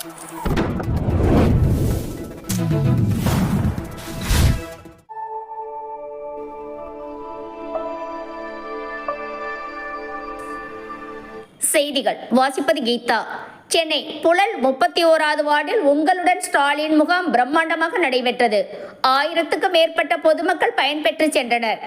செய்திகள். வாசிப்பது கீதா. சென்னை புழல் முப்பத்தி ஓராவது வார்டில் உங்களுடன் ஸ்டாலின் முகாம் பிரம்மாண்டமாக நடைபெற்றது. ஆயிரத்துக்கும் மேற்பட்ட பொதுமக்கள் பயன்பெற்று சென்றனர்.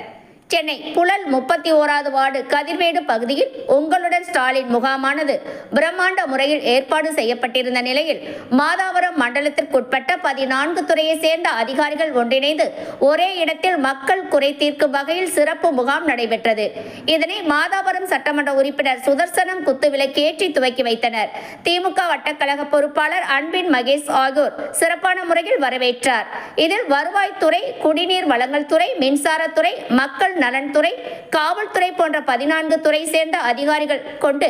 சென்னை புழல் முப்பத்தி ஓராவது வார்டு கதிர்வேடு பகுதியில் உங்களுடன் ஸ்டாலின் முகாமானது. பிரம்மாண்ட முறையில் ஏற்பாடு செய்யப்பட்டிருந்த நிலையில் மாதாவரம் மண்டலத்திற்குட்பட்ட பதினான்கு துறையை சேர்ந்த அதிகாரிகள் ஒன்றிணைந்து ஒரே இடத்தில் மக்கள் குறை தீர்க்கும் வகையில் சிறப்பு முகாம் நடைபெற்றது. இதனை மாதாவரம் சட்டமன்ற உறுப்பினர் சுதர்சனம் குத்துவிளக்கேற்றி துவக்கி வைத்தனர். திமுக வட்டக்கழக பொறுப்பாளர் அன்பின் மகேஷ் ஆகியோர் சிறப்பான முறையில் வரவேற்றார். இதில் வருவாய்த்துறை குடிநீர் வழங்கல் துறை மின்சாரத்துறை மக்கள் நலன்துறை காவல்துறை போன்ற பதினான்கு துறை சேர்ந்த அதிகாரிகள் கொண்டு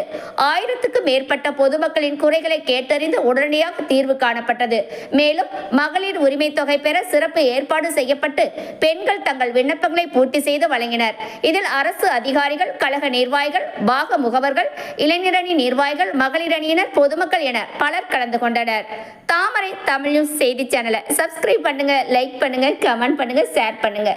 ஆயிரத்துக்கும் மேற்பட்ட பொதுமக்களின் குறைகளை கேட்டறிந்து உடனடியாக தீர்வு காணப்பட்டது. மேலும் மகளிர் உரிமை தொகை பெற சிறப்பு ஏற்பாடு செய்யப்பட்டு பெண்கள் தங்கள் விண்ணப்பங்களை பூர்த்தி செய்து வழங்கினர். இதில் அரசு அதிகாரிகள் கழக நிர்வாகிகள் பாக முகவர்கள் இளைஞரணி நிர்வாகிகள் மகளிர் அணியினர் பொதுமக்கள் என பலர் கலந்து கொண்டனர். தாமரை தமிழ் நியூஸ் செய்தி சேனலை சப்ஸ்கிரைப் பண்ணுங்க லைக் பண்ணுங்க கமெண்ட் பண்ணுங்க ஷேர் பண்ணுங்க.